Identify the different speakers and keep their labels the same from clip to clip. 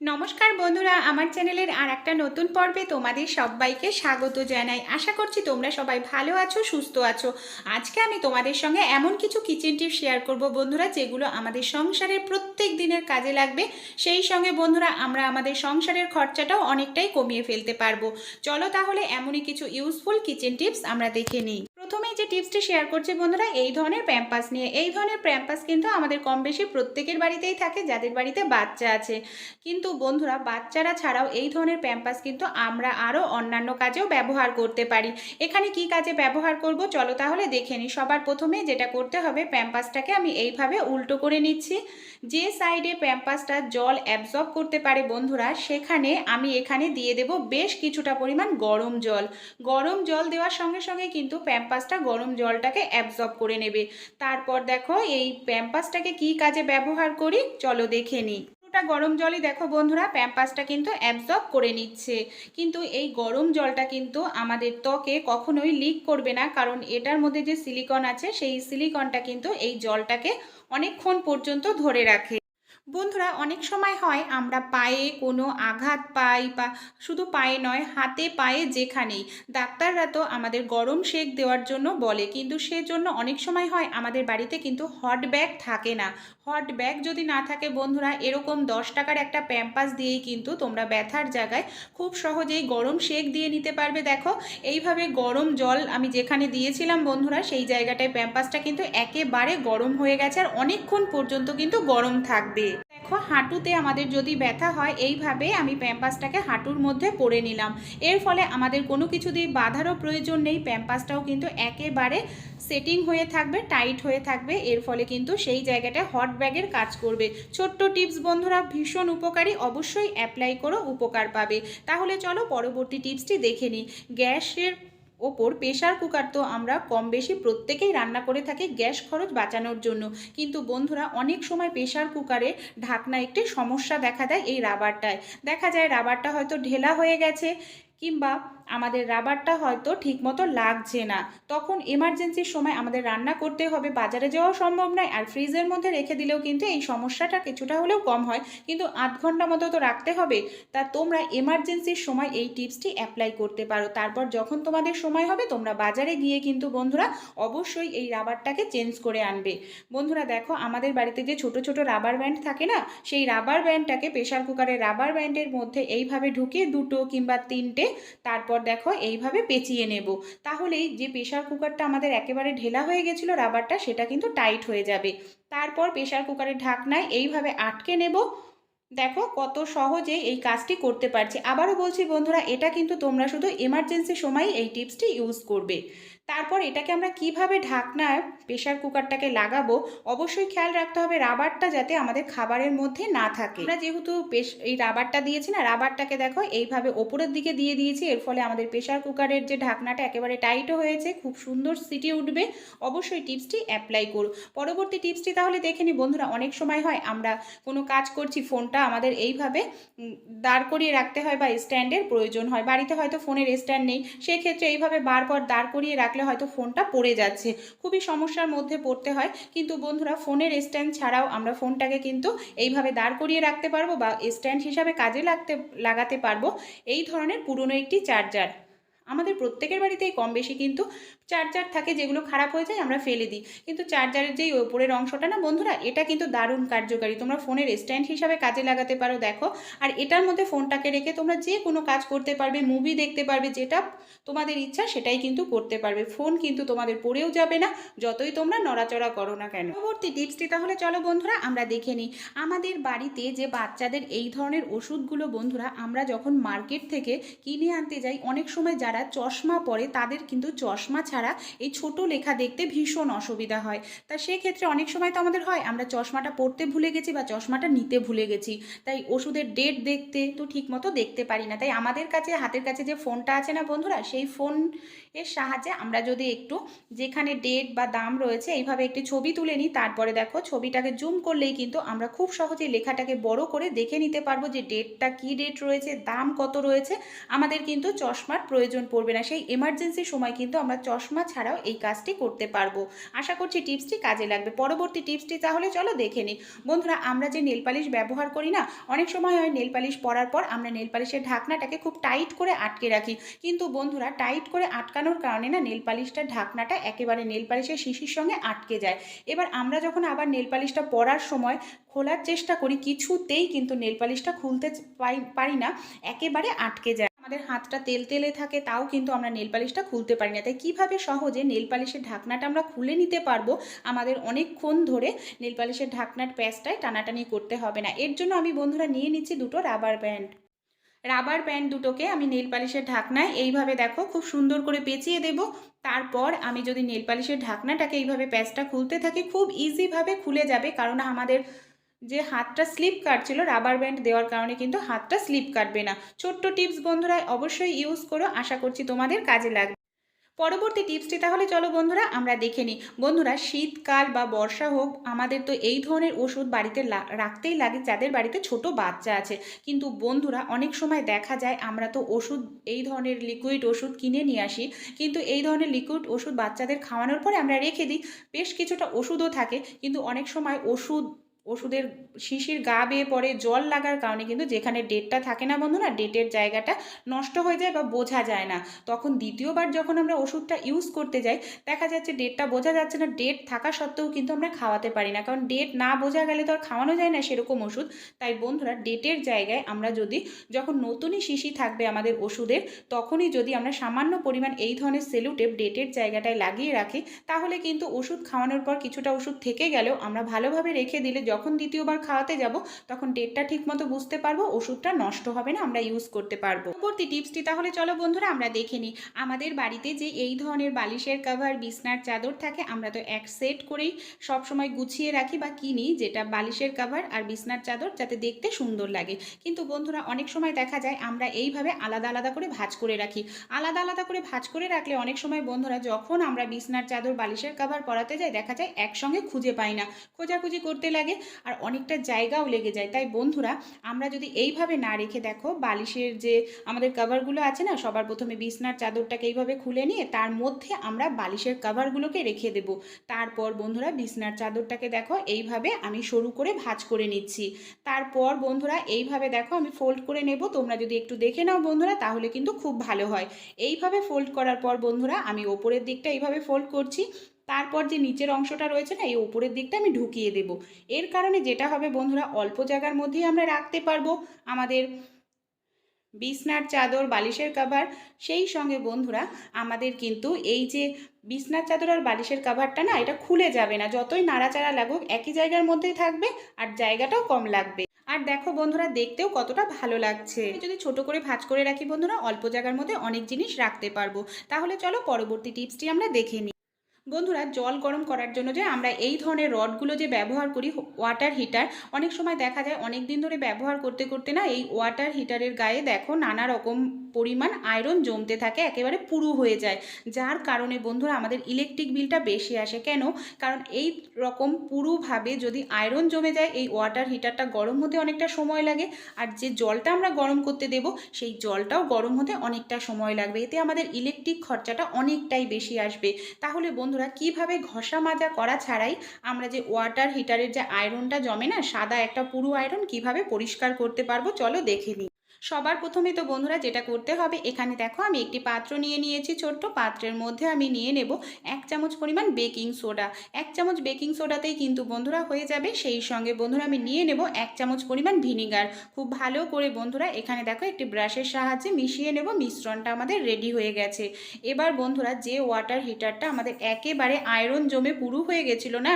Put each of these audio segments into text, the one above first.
Speaker 1: নমস্কার বন্ধুরা, আমার চ্যানেলের আর একটা নতুন পর্বে তোমাদের সবাইকে স্বাগত জানাই। আশা করছি তোমরা সবাই ভালো আছো, সুস্থ আছো। আজকে আমি তোমাদের সঙ্গে এমন কিছু কিচেন টিপ শেয়ার করব বন্ধুরা, যেগুলো আমাদের সংসারের প্রত্যেক দিনের কাজে লাগবে। সেই সঙ্গে বন্ধুরা, আমরা আমাদের সংসারের খরচাটাও অনেকটাই কমিয়ে ফেলতে পারব। চলো তাহলে এমনই কিছু ইউজফুল কিচেন টিপস আমরা দেখে নিই। যে টিপসটি শেয়ার করছি বন্ধুরা, এই ধরনের প্যাম্পাস নিয়ে। এই ধরনের প্যাম্পাস কিন্তু আমাদের কম বেশি প্রত্যেকের বাড়িতেই থাকে, যাদের বাড়িতে বাচ্চা আছে। কিন্তু বন্ধুরা, বাচ্চারা ছাড়াও এই ধরনের প্যাম্পাস কিন্তু আমরা আরও অন্যান্য কাজেও ব্যবহার করতে পারি। এখানে কি কাজে ব্যবহার করব? চলো তাহলে দেখে নিই। সবার প্রথমে যেটা করতে হবে, প্যাম্পাসটাকে আমি এইভাবে উল্টো করে নিচ্ছি। যে সাইডে প্যাম্পাসটা জল অ্যাবজর্ব করতে পারে বন্ধুরা, সেখানে আমি এখানে দিয়ে দেব বেশ কিছুটা পরিমাণ গরম জল। গরম জল দেওয়ার সঙ্গে সঙ্গে কিন্তু প্যাম্পাসটা গরম জলটাকে অ্যাবজর্ব করে নেবে। তারপর দেখো এই প্যাম্পাসটাকে কি কাজে ব্যবহার করি? চলো দেখে নিই। পুরোটা গরম জলই দেখো বন্ধুরা প্যাম্পাসটা কিন্তু অ্যাবজর্ব করে নিচ্ছে। কিন্তু এই গরম জলটা কিন্তু আমাদের ত্বকে কখনোই লিক করবে না, কারণ এটার মধ্যে যে সিলিকন আছে, সেই সিলিকনটা কিন্তু এই জলটাকে অনেকক্ষণ পর্যন্ত ধরে রাখে। বন্ধুরা, অনেক সময় হয় আমরা পায়ে কোনো আঘাত পাই বা শুধু পায়ে নয়, হাতে পায়ে যেখানেই। ডাক্তাররা তো আমাদের গরম সেক দেওয়ার জন্য বলে, কিন্তু সেজন্য অনেক সময় হয় আমাদের বাড়িতে কিন্তু হট ব্যাগ থাকে না। হট ব্যাগ যদি না থাকে বন্ধুরা, এরকম দশ টাকার একটা প্যাম্পাস দিয়েই কিন্তু তোমরা ব্যথার জায়গায় খুব সহজেই গরম সেক দিয়ে নিতে পারবে। দেখো, এইভাবে গরম জল আমি যেখানে দিয়েছিলাম বন্ধুরা, সেই জায়গাটায় প্যাম্পাসটা কিন্তু একেবারে গরম হয়ে গেছে, আর অনেকক্ষণ পর্যন্ত কিন্তু গরম থাকবে। দেখো হাঁটুতে আমাদের যদি ব্যথা হয়, এইভাবে আমি প্যাম্পাসটাকে হাঁটুর মধ্যে পরে নিলাম। এর ফলে আমাদের কোনো কিছু দিয়ে বাঁধারও প্রয়োজন নেই, প্যাম্পাসটাও কিন্তু একেবারে সেটিং হয়ে থাকবে, টাইট হয়ে থাকবে। এর ফলে কিন্তু সেই জায়গাটা হট ব্যাগের কাজ করবে। ছোট্ট টিপস, বন্ধুরা, ভীষণ উপকারী। অবশ্যই অ্যাপ্লাই করো, উপকার পাবে। তাহলে চলো পরবর্তী টিপসটি দেখে নিই। গ্যাসের ওপর প্রেশার কুকার তো আমরা কম বেশি প্রত্যেকেই রান্না করে থাকি গ্যাস খরচ বাঁচানোর জন্য। কিন্তু বন্ধুরা, অনেক সময় প্রেশার কুকারে ঢাকনা একটি সমস্যা দেখা দেয় এই রাবারটায়। দেখা যায় রাবারটা হয়তো ঢেলা হয়ে গেছে কিংবা আমাদের রাবারটা হয়তো ঠিকমতো লাগছে না। তখন এমার্জেন্সির সময় আমাদের রান্না করতে হবে, বাজারে যাওয়া সম্ভব নয়, আর ফ্রিজের মধ্যে রেখে দিলেও কিন্তু এই সমস্যাটা কিছুটা হলেও কম হয়। কিন্তু আধ ঘণ্টা মতো তো রাখতে হবে, তা তোমরা এমার্জেন্সির সময় এই টিপসটি অ্যাপ্লাই করতে পারো। তারপর যখন তোমাদের সময় হবে, তোমরা বাজারে গিয়ে কিন্তু বন্ধুরা অবশ্যই এই রাবারটাকে চেঞ্জ করে আনবে। বন্ধুরা দেখো, আমাদের বাড়িতে যে ছোট ছোট রাবার ব্যান্ড থাকে না, সেই রাবার ব্যান্ডটাকে প্রেশার কুকারের রাবার ব্যান্ডের মধ্যে এইভাবে ঢুকিয়ে দুটো কিংবা তিনটে, তারপর দেখো এইভাবে পেঁচিয়ে নেব। তাহলেই যে প্রেশার কুকারটা আমাদের একেবারে ঢেলা হয়ে গেছিল রাবারটা সেটা কিন্তু টাইট হয়ে যাবে। তারপর প্রেশার কুকারের ঢাকনায় এইভাবে আটকে নেব। দেখো কত সহজে এই কাজটি করতে পারছি। আবারও বলছি বন্ধুরা, এটা কিন্তু তোমরা শুধু এমার্জেন্সি সময় এই টিপসটি ইউজ করবে। তারপর এটাকে আমরা কীভাবে ঢাকনায় প্রেশার কুকারটাকে লাগাবো, অবশ্যই খেয়াল রাখতে হবে রাবারটা যাতে আমাদের খাবারের মধ্যে না থাকে। আমরা যেহেতু এই রাবারটা দিয়েছি না, রাবারটাকে দেখো এইভাবে ওপরের দিকে দিয়ে দিয়েছি, এর ফলে আমাদের প্রেশার কুকারের যে ঢাকনাটা একেবারে টাইটও হয়েছে, খুব সুন্দর সিটি উঠবে। অবশ্যই টিপসটি অ্যাপ্লাই করো পরবর্তী টিপসটি তাহলে দেখে নি বন্ধুরা, অনেক সময় হয় আমরা কোনো কাজ করছি ফোনটা আমাদের এইভাবে দাঁড় করিয়ে রাখতে হয় বা স্ট্যান্ডের প্রয়োজন হয়। বাড়িতে হয়তো ফোনের স্ট্যান্ড নেই, সেক্ষেত্রে এইভাবে বারবার দাঁড় করিয়ে রাখলে রাখলে হয়তো ফোনটা পড়ে যাচ্ছে। খুবই সমস্যার মধ্যে পড়তে হয়। কিন্তু বন্ধুরা, ফোনের স্ট্যান্ড ছাড়াও আমরা ফোনটাকে কিন্তু এইভাবে দাঁড় করিয়ে রাখতে পারব বা স্ট্যান্ড হিসাবে কাজে লাগতে, লাগাতে পারব। এই ধরনের পুরনো একটি চার্জার আমাদের প্রত্যেকের বাড়িতেই কম বেশি কিন্তু চার্জার থাকে, যেগুলো খারাপ হয়ে যায়, আমরা ফেলে দিই। কিন্তু চার্জারের যেই ওপরের অংশটা না, বন্ধুরা, এটা কিন্তু দারুণ কার্যকারী। তোমরা ফোনের স্ট্যান্ড হিসাবে কাজে লাগাতে পারো, দেখো। আর এটার মধ্যে ফোনটাকে রেখে তোমরা যে কোনো কাজ করতে পারবে মুভি দেখতে পারবে, যেটা তোমাদের ইচ্ছা, সেটাই কিন্তু করতে পারবে। ফোন কিন্তু তোমাদের পড়েও যাবে না, যতই তোমরা নড়াচড়া করো না কেন। পরবর্তী টিপসটি তাহলে চলো, বন্ধুরা, আমরা দেখে নিই। আমাদের বাড়িতে যে বাচ্চাদের এই ধরনের ওষুধগুলো, বন্ধুরা, আমরা যখন মার্কেট থেকে কিনে আনতে যাই, অনেক সময় যারা চশমা পরে, তাদের কিন্তু চশমা ছাড়া এই ছোট লেখা দেখতে ভীষণ অসুবিধা হয়। তা সেক্ষেত্রে অনেক সময় তো আমাদের হয়, আমরা চশমাটা পড়তে ভুলে গেছি বা চশমাটা নিতে ভুলে গেছি। তাই ওষুধের ডেট দেখতে তো ঠিকমতো দেখতে পারি না। তাই আমাদের কাছে, হাতের কাছে যে ফোনটা আছে না বন্ধুরা, সেই ফোন এর সাহায্যে আমরা যদি একটু যেখানে ডেট বা দাম রয়েছে, এইভাবে একটি ছবি তুলে নিই, তারপরে দেখো ছবিটাকে জুম করলেই কিন্তু আমরা খুব সহজে লেখাটাকে বড় করে দেখে নিতে পারব যে ডেটটা কী ডেট রয়েছে, দাম কত রয়েছে। আমাদের কিন্তু চশমার প্রয়োজন পড়বে না। সেই এমার্জেন্সি সময় কিন্তু আমরা চশমা চশমা ছাড়াও এই কাজটি করতে পারব। আশা করছি টিপসটি কাজে লাগবে। পরবর্তী টিপসটি তাহলে চলো দেখে নিই। বন্ধুরা, আমরা যে নেল পালিশ ব্যবহার করি না, অনেক সময় হয় নেল পালিশ পরার পর আমরা নেল পালিশের ঢাকনাটাকে খুব টাইট করে আটকে রাখি। কিন্তু বন্ধুরা, টাইট করে আটকানোর কারণে না নেল পালিশটার ঢাকনাটা একেবারে নেল পালিশের শিশির সঙ্গে আটকে যায়। এবার আমরা যখন আবার নেল পালিশটা পরার সময় খোলার চেষ্টা করি, কিছুতেই কিন্তু নেল পালিশটা খুলতে পারি না, একেবারে আটকে যায়। আমাদের হাতটা তেল তেলে থাকে, তাও কিন্তু আমরা নেল পালিশটা খুলতে পারি না। তাই কীভাবে সহজে নেল পালিশের ঢাকনাটা আমরা খুলে নিতে পারব? আমাদের অনেকক্ষণ ধরে নেল পালিশের ঢাকনার প্যাঁচটায় টানাটানি করতে হবে না। এর জন্য আমি বন্ধুরা নিয়ে নিচ্ছি দুটো রাবার ব্যান্ড। রাবার ব্যান্ড দুটোকে আমি নেল পালিশের ঢাকনায় এইভাবে দেখো খুব সুন্দর করে পেঁচিয়ে দেব। তারপর আমি যদি নেল পালিশের ঢাকনাটাকে এইভাবে প্যাচটা খুলতে থাকি, খুব ইজিভাবে খুলে যাবে। কারণ আমাদের যে হাতটা স্লিপ কাটছিল রাবার ব্যান্ড দেওয়ার কারণে কিন্তু হাতটা স্লিপ কাটবে না। ছোট্ট টিপস বন্ধুরা, অবশ্যই ইউজ করো। আশা করছি তোমাদের কাজে লাগবে। পরবর্তী টিপসটি তাহলে চলো বন্ধুরা, আমরা দেখে নিই। বন্ধুরা, শীতকাল বা বর্ষা হোক, আমাদের তো এই ধরনের ওষুধ বাড়িতে রাখতেই লাগে, যাদের বাড়িতে ছোট বাচ্চা আছে। কিন্তু বন্ধুরা, অনেক সময় দেখা যায়, আমরা তো ওষুধ, এই ধরনের লিকুইড ওষুধ কিনে নিয়ে আসি। কিন্তু এই ধরনের লিকুইড ওষুধ বাচ্চাদের খাওয়ানোর পরে আমরা রেখে দিই। বেশ কিছুটা ওষুধও থাকে, কিন্তু অনেক সময় ওষুধ ওষুধের শিশির গা বেয়ে পড়ে, জল লাগার কারণে কিন্তু যেখানে ডেটটা থাকে না বন্ধুরা ডেটের জায়গাটা নষ্ট হয়ে যায় বা বোঝা যায় না। তখন দ্বিতীয়বার যখন আমরা ওষুধটা ইউজ করতে যাই, দেখা যাচ্ছে ডেটটা বোঝা যাচ্ছে না ডেট থাকা সত্ত্বেও কিন্তু আমরা খাওয়াতে পারি না। কারণ ডেট না বোঝা গেলে তো আর খাওয়ানো যায় না সেরকম ওষুধ। তাই বন্ধুরা ডেটের জায়গায় আমরা যদি যখন নতুনই শিশি থাকবে আমাদের ওষুধের, তখনই যদি আমরা সামান্য পরিমাণ এই ধরনের সেলুটেপ ডেটের জায়গাটায় লাগিয়ে রাখি, তাহলে কিন্তু ওষুধ খাওয়ানোর পর কিছুটা ওষুধ থেকে গেলেও আমরা ভালোভাবে রেখে দিলে যখন দ্বিতীয়বার খাওয়াতে যাব, তখন ডেটটা ঠিকমতো বুঝতে পারব, ওষুধটা নষ্ট হবে না, আমরা ইউজ করতে পারব। পরবর্তী টিপসটি তাহলে চলো বন্ধুরা, আমরা দেখে নিই। আমাদের বাড়িতে যে এই ধরনের বালিশের কভার বিছনার চাদর থাকে, আমরা তো এক সেট করেই সব সময় গুছিয়ে রাখি বা কিনি যেটা বালিশের কভার আর বিছনার চাদর, যাতে দেখতে সুন্দর লাগে। কিন্তু বন্ধুরা, অনেক সময় দেখা যায় আমরা এইভাবে আলাদা আলাদা করে ভাঁজ করে রাখি। আলাদা আলাদা করে ভাঁজ করে রাখলে অনেক সময় বন্ধুরা, যখন আমরা বিছনার চাদর, বালিশের কভার পরাতে যাই, দেখা যায় একসঙ্গে খুঁজে পাই না। খোঁজাখুঁজি করতে লাগে আর অনেকটা জায়গাও লেগে যায়। তাই বন্ধুরা, আমরা যদি এইভাবে না রেখে দেখো, বালিশের যে আমাদের কভারগুলো আছে না, সবার প্রথমে বিছনার চাদরটাকে এইভাবে খুলে নিয়ে তার মধ্যে আমরা বালিশের কভারগুলোকে রেখে দেব। তারপর বন্ধুরা, বিছনার চাদরটাকে দেখো, এইভাবে আমি সরু করে ভাঁজ করে নিচ্ছি। তারপর বন্ধুরা, এইভাবে দেখো, আমি ফোল্ড করে নেব। তোমরা যদি একটু দেখে নাও বন্ধুরা, তাহলে কিন্তু খুব ভালো হয়। এইভাবে ফোল্ড করার পর বন্ধুরা, আমি ওপরের দিকটা এইভাবে ফোল্ড করছি। তারপর যে নিচের অংশটা রয়েছে না, এই ওপরের দিকটা আমি ঢুকিয়ে দেব। এর কারণে যেটা হবে বন্ধুরা, অল্প জায়গার মধ্যেই আমরা রাখতে পারব আমাদের বিছনার চাদর, বালিশের কাভার সেই সঙ্গে বন্ধুরা, আমাদের কিন্তু এই যে বিছনার চাদর আর বালিশের কাভারটা না, এটা খুলে যাবে না। যতই নাড়াচাড়া লাগুক, একই জায়গার মধ্যেই থাকবে আর জায়গাটাও কম লাগবে। আর দেখো বন্ধুরা, দেখতেও কতটা ভালো লাগছে। যদি ছোট করে ভাঁজ করে রাখি বন্ধুরা, অল্প জায়গার মধ্যে অনেক জিনিস রাখতে পারব। তাহলে চলো পরবর্তী টিপসটি আমরা দেখে নিই বন্ধুরা, জল গরম করার জন্য যে আমরা এই ধরনের রডগুলো যে ব্যবহার করি ওয়াটার হিটার অনেক সময় দেখা যায় অনেক দিন ধরে ব্যবহার করতে করতে না এই ওয়াটার হিটারের গায়ে দেখো নানা রকম পরিমাণ আয়রন জমতে থাকে, একেবারে পুরু হয়ে যায়। যার কারণে বন্ধুরা আমাদের ইলেকট্রিক বিলটা বেশি আসে। কেন? কারণ এই রকম পুরুভাবে যদি আয়রন জমে যায়, এই ওয়াটার হিটারটা গরম হতে অনেকটা সময় লাগে। আর যে জলটা আমরা গরম করতে দেব, সেই জলটাও গরম হতে অনেকটা সময় লাগবে। এতে আমাদের ইলেকট্রিক খরচাটা অনেকটাই বেশি আসবে। তাহলে বন্ধুরা, কীভাবে ঘষা মাজা করা ছাড়াই আমরা যে ওয়াটার হিটারের যে আয়রনটা জমে না, সাদা একটা পুরু আয়রন কীভাবে পরিষ্কার করতে পারব? চলো দেখে নিই। সবার প্রথমে তো বন্ধুরা যেটা করতে হবে, এখানে দেখো আমি একটি পাত্র নিয়ে নিয়েছি ছোট্ট, পাত্রের মধ্যে আমি নিয়ে নেব এক চামচ পরিমাণ বেকিং সোডা। এক চামচ বেকিং সোডাতেই কিন্তু বন্ধুরা হয়ে যাবে, সেই সঙ্গে বন্ধুরা আমি নিয়ে নেব এক চামচ পরিমাণ ভিনিগার। খুব ভালো করে বন্ধুরা এখানে দেখো একটি ব্রাশের সাহায্যে মিশিয়ে নেব, মিশ্রণটা আমাদের রেডি হয়ে গেছে। এবার বন্ধুরা যে ওয়াটার হিটারটা আমাদের একেবারে আয়রন জমে পুরু হয়ে গেছিল না,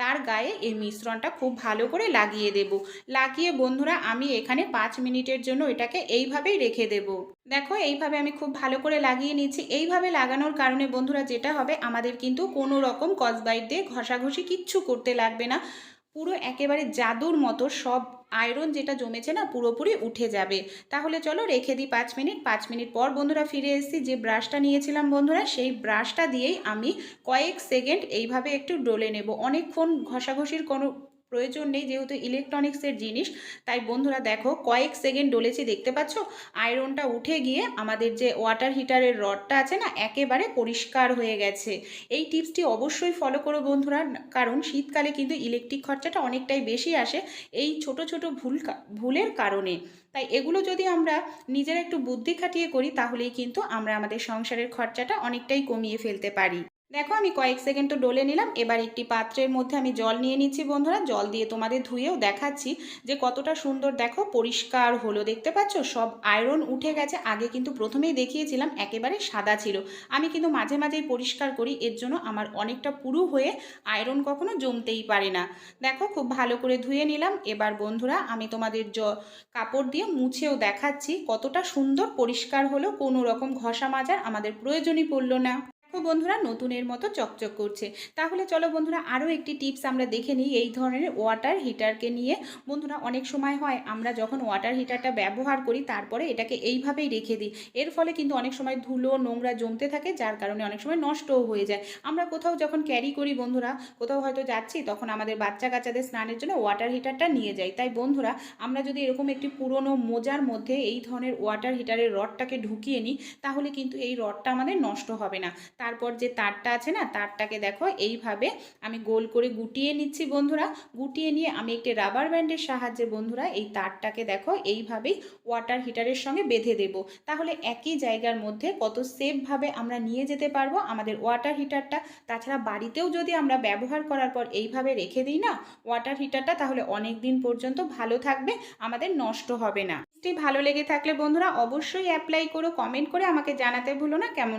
Speaker 1: তার গায়ে এই মিশ্রণটা খুব ভালো করে লাগিয়ে দেব। লাগিয়ে বন্ধুরা আমি এখানে পাঁচ মিনিটের জন্য এটাকে এইভাবেই রেখে দেব। দেখো, এইভাবে আমি খুব ভালো করে লাগিয়ে নিচ্ছি। এইভাবে লাগানোর কারণে বন্ধুরা যেটা হবে, আমাদের কিন্তু কোনো রকম কসবাইট দিয়ে ঘষাঘষি কিচ্ছু করতে লাগবে না। পুরো একেবারে জাদুর মতো সব আয়রন যেটা জমেছে না, পুরোপুরি উঠে যাবে। তাহলে চলো রেখে দিই পাঁচ মিনিট। পাঁচ মিনিট পর বন্ধুরা ফিরে এসেছি। যে ব্রাশটা নিয়েছিলাম বন্ধুরা, সেই ব্রাশটা দিয়েই আমি কয়েক সেকেন্ড এইভাবে একটু ডলে নেব। অনেকক্ষণ ঘষাঘষির কোনো প্রয়োজন নেই যেহেতু ইলেকট্রনিক্সের জিনিস। তাই বন্ধুরা দেখো, কয়েক সেকেন্ড ডলেছি, দেখতে পাচ্ছ? আয়রনটা উঠে গিয়ে আমাদের যে ওয়াটার হিটারের রডটা আছে না, একেবারে পরিষ্কার হয়ে গেছে। এই টিপসটি অবশ্যই ফলো করো বন্ধুরা, কারণ শীতকালে কিন্তু ইলেকট্রিক খরচাটা অনেকটাই বেশি আসে এই ছোট ছোট ভুল ভুলের কারণে। তাই এগুলো যদি আমরা নিজেরা একটু বুদ্ধি খাটিয়ে করি, তাহলেই কিন্তু আমরা আমাদের সংসারের খরচাটা অনেকটাই কমিয়ে ফেলতে পারি। দেখো, আমি কয়েক সেকেন্ড তো ডলে নিলাম। এবার একটি পাত্রের মধ্যে আমি জল নিয়ে নিচ্ছি বন্ধুরা। জল দিয়ে তোমাদের ধুয়েও দেখাচ্ছি যে কতটা সুন্দর দেখো, পরিষ্কার হলো। দেখতে পাচ্ছ? সব আয়রন উঠে গেছে। আগে কিন্তু প্রথমেই দেখিয়েছিলাম, একেবারে সাদা ছিল। আমি কিন্তু মাঝে মাঝেই পরিষ্কার করি। এর জন্য আমার অনেকটা পুরু হয়ে আয়রন কখনো জমতেই পারে না। দেখো, খুব ভালো করে ধুয়ে নিলাম। এবার বন্ধুরা, আমি তোমাদের জ, কাপড় দিয়ে মুছেও দেখাচ্ছি কতটা সুন্দর পরিষ্কার হলো। কোনো রকম ঘষা মাজার আমাদের প্রয়োজনই পড়ল না। বন্ধুরা, নতুনের মতো চকচক করছে। তাহলে চলো বন্ধুরা, আরও একটি টিপস আমরা দেখে নিই এই ধরনের ওয়াটার হিটারকে নিয়ে। বন্ধুরা, অনেক সময় হয় আমরা যখন ওয়াটার হিটারটা ব্যবহার করি, তারপরে এটাকে এইভাবেই রেখে দিই। এর ফলে কিন্তু অনেক সময় ধুলো, নোংরা জমতে থাকে, যার কারণে অনেক সময় নষ্টও হয়ে যায়। আমরা কোথাও যখন ক্যারি করি বন্ধুরা, কোথাও হয়তো যাচ্ছি, তখন আমাদের বাচ্চা কাচ্চাদের স্নানের জন্য ওয়াটার হিটারটা নিয়ে যাই। তাই বন্ধুরা, আমরা যদি এরকম একটি পুরনো মোজার মধ্যে এই ধরনের ওয়াটার হিটারের রডটাকে ঢুকিয়ে নিই, তাহলে কিন্তু এই রডটা আমাদের নষ্ট হবে না। তারপর যে তারটা আছে না, তারটাকে দেখো, এইভাবে আমি গোল করে গুটিয়ে নিচ্ছি বন্ধুরা। গুটিয়ে নিয়ে আমি একটি রাবার ব্যান্ডের সাহায্যে বন্ধুরা এই তারটাকে দেখো, এইভাবেই ওয়াটার হিটারের সঙ্গে বেঁধে দেব। তাহলে একই জায়গার মধ্যে কত সেফভাবে আমরা নিয়ে যেতে পারব আমাদের ওয়াটার হিটারটা তাছাড়া বাড়িতেও যদি আমরা ব্যবহার করার পর এইভাবে রেখে দিই না ওয়াটার হিটারটা তাহলে অনেক দিন পর্যন্ত ভালো থাকবে, আমাদের নষ্ট হবে না। ভালো লেগে থাকলে বন্ধুরা অবশ্যই অ্যাপ্লাই করো কমেন্ট করে আমাকে জানাতে ভুলো না, কেমন